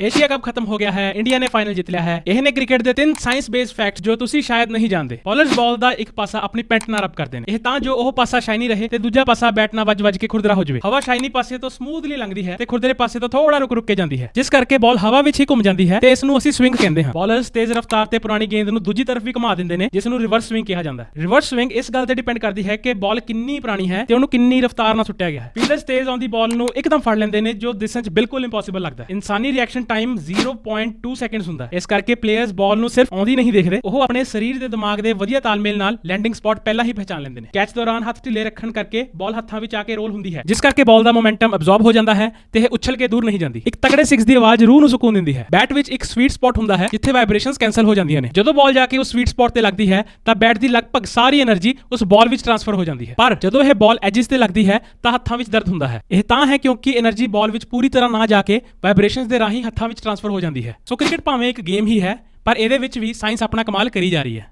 Asia cup ਖਤਮ ਹੋ ਗਿਆ ਹੈ ਇੰਡੀਆ ਨੇ ਫਾਈਨਲ ਜਿੱਤ ਲਿਆ ਹੈ। ਇਹ ਨੇ ਕ੍ਰਿਕਟ ਦੇ ਤਿੰਨ ਸਾਇੰਸ ਬੇਸ ਫੈਕਟਸ ਜੋ ਤੁਸੀਂ ਸ਼ਾਇਦ ਨਹੀਂ ਜਾਣਦੇ। ਬੋਲਰਸ ਬਾਲ ਦਾ ਇੱਕ ਪਾਸਾ ਆਪਣੀ ਪੈਂਟ ਨਾਲ ਰਬ ਕਰਦੇ ਨੇ। ਇਹ ਤਾਂ ਜੋ ਉਹ ਪਾਸਾ ਸ਼ਾਈਨੀ ਰਹੇ ਤੇ ਦੂਜਾ ਪਾਸਾ ਬੈਟ ਨਾਲ ਵੱਜ-ਵੱਜ ਕੇ ਖੁਰਦਰਾ ਹੋ ਜਾਵੇ। ਹਵਾ ਸ਼ਾਈਨੀ ਪਾਸੇ ਤੋਂ ਸਮੂਥਲੀ ਲੰਘਦੀ ਹੈ ਤੇ ਖੁਰਦਰੇ ਪਾਸੇ ਤੋਂ ਥੋੜਾ ਰੁਕ-ਰੁਕ ਕੇ ਜਾਂਦੀ ਹੈ। ਜਿਸ ਕਰਕੇ ਬਾਲ ਹਵਾ ਵਿੱਚ ਹੀ ਘੁੰਮ ਜਾਂਦੀ ਹੈ ਤੇ ਇਸ ਨੂੰ ਅਸੀਂ ਸਵਿੰਗ ਕਹਿੰਦੇ ਹਾਂ। ਬੋਲਰਸ ਤੇਜ਼ ਰਫ਼ਤਾਰ ਤੇ ਪੁਰਾਣੀ ਗੇਂਦ ਨੂੰ ਦੂਜੀ ਤਰਫ ਵੀ ਘੁਮਾ ਦਿੰਦੇ ਨੇ ਜਿਸ ਨੂੰ ਰਿਵਰਸ ਸਵਿੰਗ ਕਿਹਾ ਜਾਂਦਾ ਹੈ। ਰਿਵਰਸ ਸਵਿੰਗ ਇਸ ਗੱਲ ਤੇ ਡਿਪੈਂਡ ਕਰਦੀ ਹੈ ਕਿ ਬਾਲ ਕਿੰਨੀ ਪੁਰਾਣੀ ਹੈ ਤੇ ਉਹਨੂੰ ਕਿੰਨੀ ਰਫ਼ਤਾਰ ਨਾਲ ਸੁੱਟਿਆ ਗਿਆ ਹੈ। ਫੀਲਡਰਸ ਤੇਜ਼ ਆਉਂਦੀ ਬਾਲ ਨੂੰ ਇੱਕਦਮ ਫੜ ਲੈਂਦੇ ਨੇ, ਜੋ ਦਿਸਣ 'ਚ ਬਿਲਕੁਲ ਇੰਪੋਸੀਬਲ ਲੱਗਦਾ ਇਨਸਾਨੀ ਰਿਐਕਸ਼ਨ ਰਿਐਕਸ਼ਨ ਟਾਈਮ 0.2 ਸੈਕਿੰਡਸ ਹੁੰਦਾ ਇਸ ਕਰਕੇ ਪਲੇਅਰਸ ਬਾਲ ਨੂੰ ਸਿਰਫ ਆਉਂਦੀ ਨਹੀਂ ਦੇਖਦੇ। ਉਹ ਆਪਣੇ ਸਰੀਰ ਦੇ ਦਿਮਾਗ ਦੇ ਵਧੀਆ ਤਾਲਮੇਲ ਨਾਲ ਲੈਂਡਿੰਗ ਸਪਾਟ ਪਹਿਲਾਂ ਹੀ ਪਹਿਚਾਨ ਲੈਂਦੇ ਨੇ। ਕੈਚ ਦੌਰਾਨ ਹੱਥ ਢਿੱਲੇ ਰੱਖਣ ਕਰਕੇ ਬਾਲ ਹੱਥਾਂ ਵਿੱਚ ਆ ਕੇ ਰੋਲ ਹੁੰਦੀ ਹੈ। ਜਿਸ ਕਰਕੇ ਬਾਲ ਦਾ ਮੋਮੈਂਟਮ ਅਬਜ਼ੌਰਬ ਹੋ ਜਾਂਦਾ ਹੈ ਤੇ ਇਹ ਉਛਲ ਕੇ ਦੂਰ ਨਹੀਂ ਜਾਂਦੀ। ਇੱਕ ਤਕੜੇ ਸਿਕਸ ਦੀ ਆਵਾਜ਼ ਰੂਹ ਨੂੰ ਸਕੂਨ ਦਿੰਦੀ ਹੈ। ਬੈਟ ਵਿੱਚ ਇੱਕ ਸਵੀਟ ਸਪਾਟ ਹੁੰਦਾ ਹੈ, ਜਿੱਥੇ ਵਾਈਬ੍ਰੇਸ਼ਨਸ ਕੈਂਸਲ ਹੋ ਜਾਂਦੀਆਂ ਨੇ। ਜਦੋਂ ਬਾਲ ਜਾ ਕੇ ਉਸ ਸਵੀਟ ਸਪਾਟ ਤੇ ਲੱਗਦੀ ਹੈ, ਤਾਂ ਬੈਟ ਦੀ ਲਗਭਗ ਸਾਰੀ એનર્ਜੀ ਉਸ ਬਾਲ ਵਿੱਚ ਟ੍ਰਾਂਸਫਰ ਹੋ ਜਾਂਦੀ ਹੈ। ਪਰ ਜਦੋਂ ਇਹ ਬਾਲ ਐਜਿਸ ਤੇ ਲੱਗਦੀ ਹੈ, ਤਾਂ ਹੱਥਾਂ ਵਿੱਚ ਦਰਦ ਹੁੰਦਾ ਹੈ। ਇਹ ਤਾਂ ਹੈ ਕਿਉਂਕਿ એનર્ਜੀ ਬਾਲ ਵਿੱਚ ਪੂਰੀ ਤਰ੍ਹਾਂ ਨਾ ਜਾ ਕੇ ਵਾਈਬ੍ਰੇਸ਼ਨਸ ਦੇ ਰਾਹੀਂ ਹੱਥਾਂ ਵਿੱਚ ਟਰਾਂਸਫਰ ਹੋ ਜਾਂਦੀ ਹੈ। ਸੋ ਕ੍ਰਿਕਟ ਭਾਵੇਂ ਇੱਕ ਗੇਮ ਹੀ ਹੈ, ਪਰ ਇਹਦੇ ਵਿੱਚ ਵੀ ਸਾਇੰਸ ਆਪਣਾ ਕਮਾਲ ਕਰੀ ਜਾ ਰਹੀ ਹੈ।